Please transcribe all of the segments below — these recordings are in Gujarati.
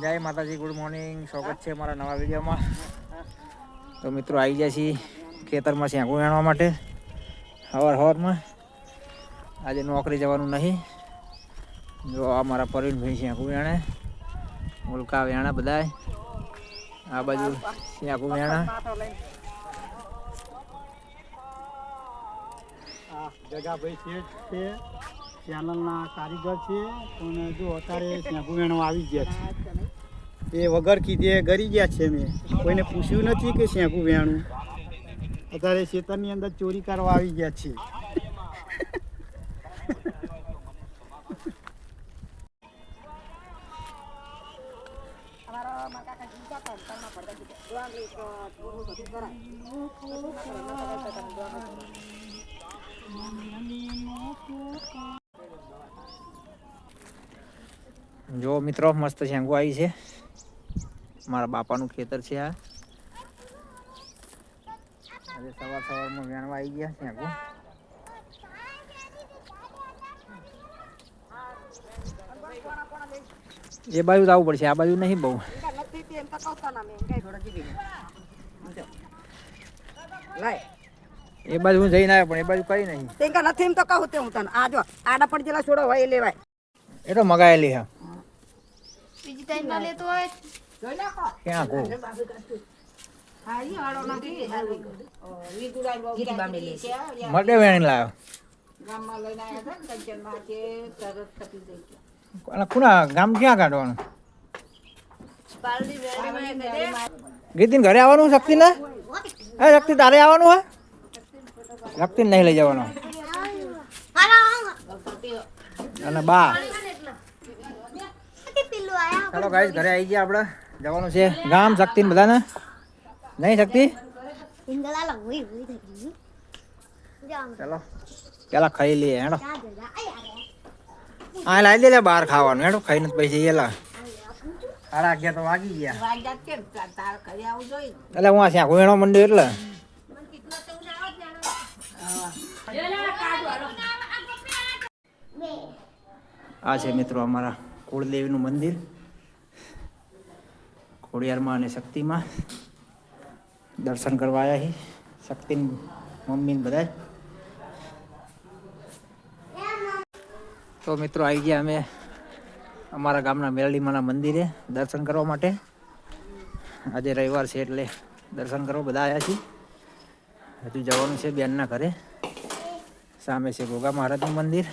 જય માતાજી ગુડ મોર્નિંગ સ્વાગત છે મારા નવા વિડીયોમાં. તો મિત્રો આવી જાય છીએ ખેતરમાં શેંકું વેણવા માટે, હવાર હવારમાં. આજે નોકરી જવાનું નહીં. જો આ મારા પરવીનભાઈ શેંકું વેણે મુલકા વેણા બધાય. આ બાજુ શેંકું વેણા. જગાભાઈ શેઠ છે, ચેનલના કારીગર છે. અને જો અત્યારે શેમ્પુ વેણવા આવી ગયા છે. એ વગર કીધે ગરી ગયા છે મેં કોઈને પૂછ્યું નથી કે શેકું વેણું. અત્યારે ખેતરની અંદર ચોરી કરવા આવી ગયા છે. જો મિત્રો, મસ્ત શેંગું આવી છે. મારા બાપાનું ખેતર છે આ. આજે સવાર સવારમાં વેણવા આવી ગયા શેંગું એ બાજુ તો આવવું પડશે આ બાજુ નહીં બહુ. એ બાજુ હું જઈને આવ્યો પણ એ બાજુ કઈ નહીં. તેંકા નથી એમ તો કહું તે હું તને. આ જો આડા પણ જેલા છોડો હોય એ લેવાય. એ તો મગાયેલી હા બીજી ટાઈમ ના લેતો હોય. જોઈ નાખો ક્યાં ગો? મટે વેણી લાવ્યો ગામમાં લઈને આવ્યા હતા ને કંચનમાં કે તરત તપી ગઈ છે. અને કુના ગામ ક્યાં કાઢવાનું? પાલડી ઘરે આવવાનું શક્તિ ને હે શક્તિ તારે આવવાનું હે? શક્તિ નહીં લઈ જવાનો. અને બા. ચલો ગાઈસ ઘરે આવી ગયા આપણે જવાનું છે. ગામ શક્તિ ને બધાને? નહીં શક્તિ? ચાલો. પેલા ખાઈ લઈએ હેડો. હા લાવી દે બહાર ખાવાનું હેડો. ખાઈને પછી એલા. સાડા અગિયાર તો વાગી ગયા. એટલે હું આ ત્યાં વેણો મંડ્યો એટલે. આ છે મિત્રો અમારા કુળદેવીનું મંદિર. ખોડિયારમાં અને શક્તિમાં દર્શન કરવા આવ્યા છીએ શક્તિ મમ્મી બધા તો મિત્રો આવી ગયા અમે અમારા ગામના મેરડીમાના મંદિરે દર્શન કરવા માટે. આજે રવિવાર છે એટલે દર્શન કરવા બધા આવ્યા છીએ. હજુ જવાનું છે બેનના ઘરે. સામે છે ગોગા મહારાજનું મંદિર.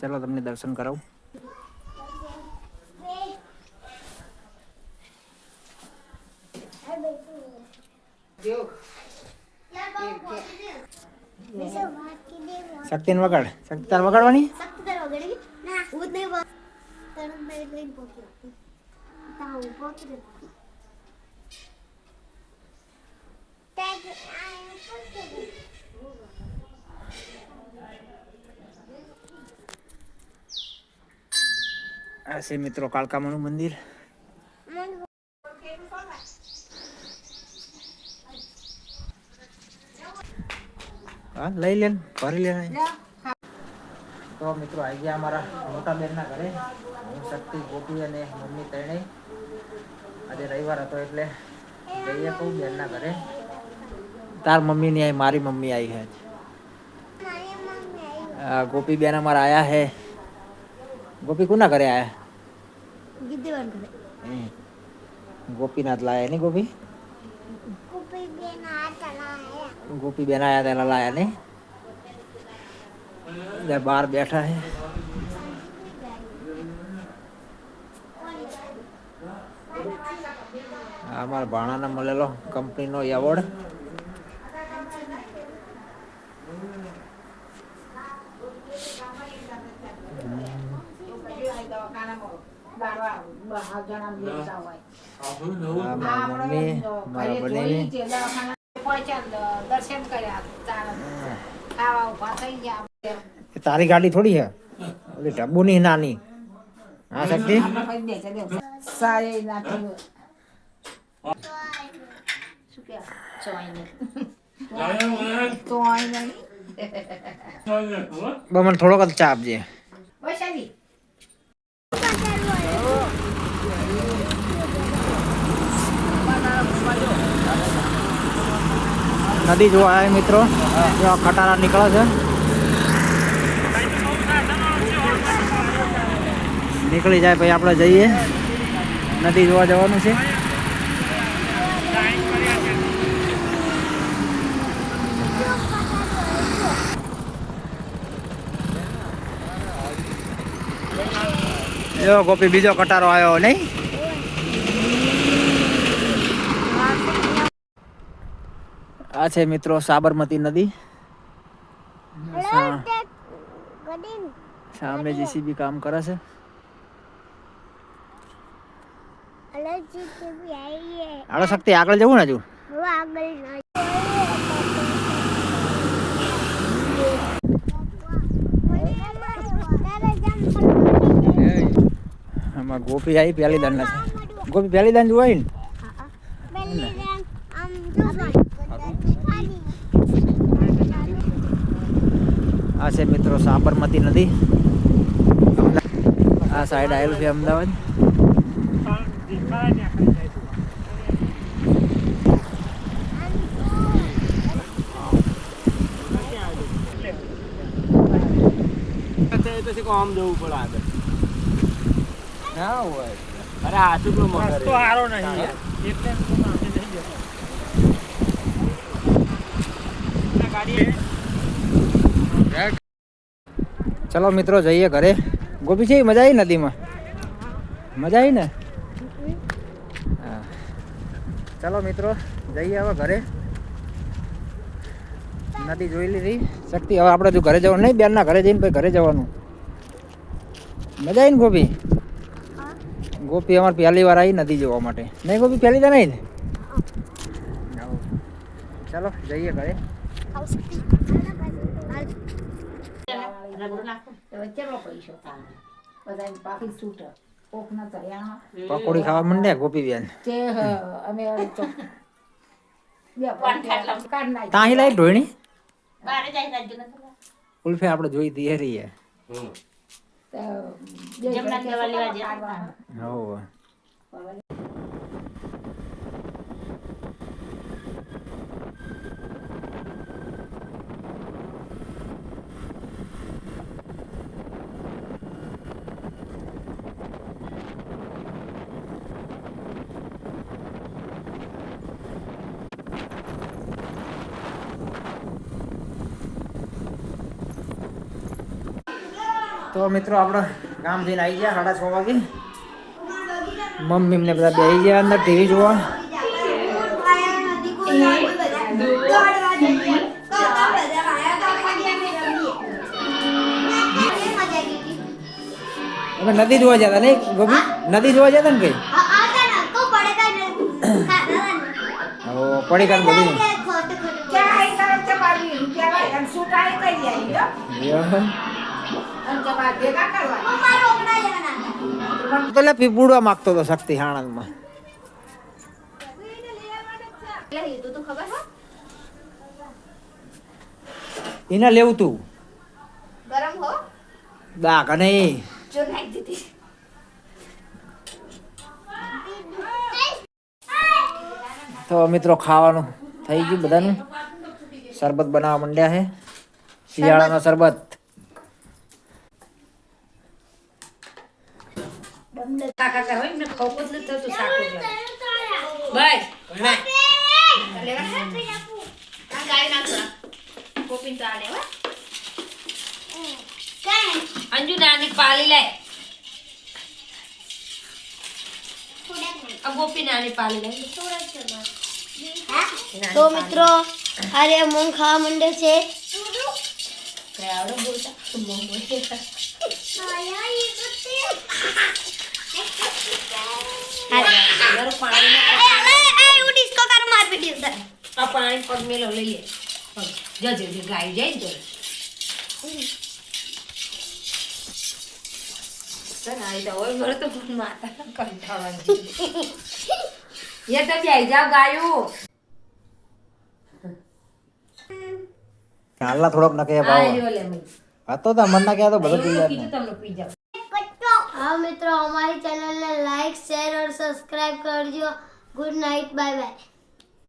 ચાલો તમને દર્શન કરાવું. શક્તિને વગાડ. શક્તિ તાર વગાડવાની? આ છે મિત્રો કાળકામાનું મંદિર. લઈ લે ને, ભરી લે તો મિત્રો આવી ગયા અમારા મોટા બેનના ઘરે. હું શક્તિ ગોપી અને મમ્મી તેણે આજે રવિવાર હતો એટલે જઈએ કહું બેનના ઘરે. તાર મમ્મી ની આવી મારી મમ્મી આવી હે ગોપી બેન અમારા આયા હે. ગોપી કોના ઘરે આયા. ગોપીનાથ લાયા નહીં ગોપી? ગોપી બેન આયા. તેલા લાયા નહીં ત્યાં બહાર બેઠા હે આ અમારા ભાણાને મળેલો કંપનીનો એવોર્ડ. મમ્મી મારા બનેવી દર્શન કર્યા ખાવા ઊભા થઈ ગયા. તારી ગાડી થોડી છે ઓલી ડબ્બુ ની નાની. હા, શક્તિ? બમણ થોડોક ચા આપજે. નદી જોવા આવે મિત્રો. ખટારા નીકળે છે. નીકળી જાય પછી આપણે જઈએ. નદી જોવા જવાનું છે. જો ગોપી બીજો કટારો આવ્યો નહીં? આ છે મિત્રો સાબરમતી નદી. સામે જીસીબી કામ કરે છે. આગળ શક્તિ આગળ જવું ને હજુ? આમાં ગોપી આવી પહેલી દાન છે ગોપી પહેલી દાન જોવાય ને? આ છે મિત્રો સાબરમતી નદી. આ સાઈડ આવેલું છે અમદાવાદ. આમ જવું પડે આગળ ના અરે રસ્તો સારો નહીં ચલો મિત્રો જઈએ ઘરે. ગોપી છે, મજા આવી નદીમાં? મજા આવી ને હા ચલો મિત્રો જઈએ હવે ઘરે. નદી જોઈ લીધી. શક્તિ હવે આપણે જો ઘરે જવાનું નહીં બેનના ઘરે જઈને પછી ઘરે જવાનું. મજા આવી ને ગોપી ગોપી અમારે પહેલી વાર આવી નદી જોવા માટે. નહીં ગોપી પહેલી તો નહીં ચાલો જઈએ ઘરે. પૈસો બાકી છૂટ કોકના તળિયામાં. પકોડી ખાવા મંડ્યા ગોપી બેન? તે અમે. તાહી લાઈ ઢોયણી બારે જાય રાજ્ય નથી ઉલ્ફે આપણે જોઈ દીએ રહીએ તો જમના લેવા ગયા. કાઢવાના. તો મિત્રો આપણે ગામ જઈને આવી ગયા સાડા છ વાગે. મમ્મી ને બધા બેસી ગયા અંદર ટીવી જોવા. અમે નદી જોવા જતા નહીં ગોપી? નદી જોવા જતા ને કઈ? પડી કાઢ બધું ક્યાં આવી તરફ તે બારી રૂપિયા વાળી અને છૂટ આવી કઈ આવી હો. યો. અને તમારે ભેગા કરવા તો લે પીપુડવા માંગતો હતો શક્તિ આણંદમાં લીધું તું ખબર હો? એને લેવું તું. ગરમ હો. દા કને જો નાખી દીધી. તો મિત્રો ખાવાનું થઈ ગયું બધાનું. શરબત બનાવવા માંડ્યા છે. શિયાળાનો શરબત. કાકા કાકા હોય ને ખોખો જ નથી થતું સાકું. બસ. લેવા આ ગાય નાખો કોપીન તો આ લેવા અંજુ નાની પાલી લે. ગોપી નાની પાલી લે. તો મિત્રો આજે મૂંગ ખાવા માંડે છે. આવડે બોલતા. પાણી આ પાણી પગ મેલો લઈ જજે જે ગાય જાય ને સર આ તો હોય ઘર તો પણ માતા કંટાળવાની એ તો બે જાવ ગાયું. હાલના થોડોક નકે આ ભાવ. રહ્યો લે મઈ હતો તો બધું કીધું તમને પી જાવ હા મિત્રો અમારી ચેનલને લાઈક શેર ઓર સબસ્ક્રાઈબ કરજો. Good night bye bye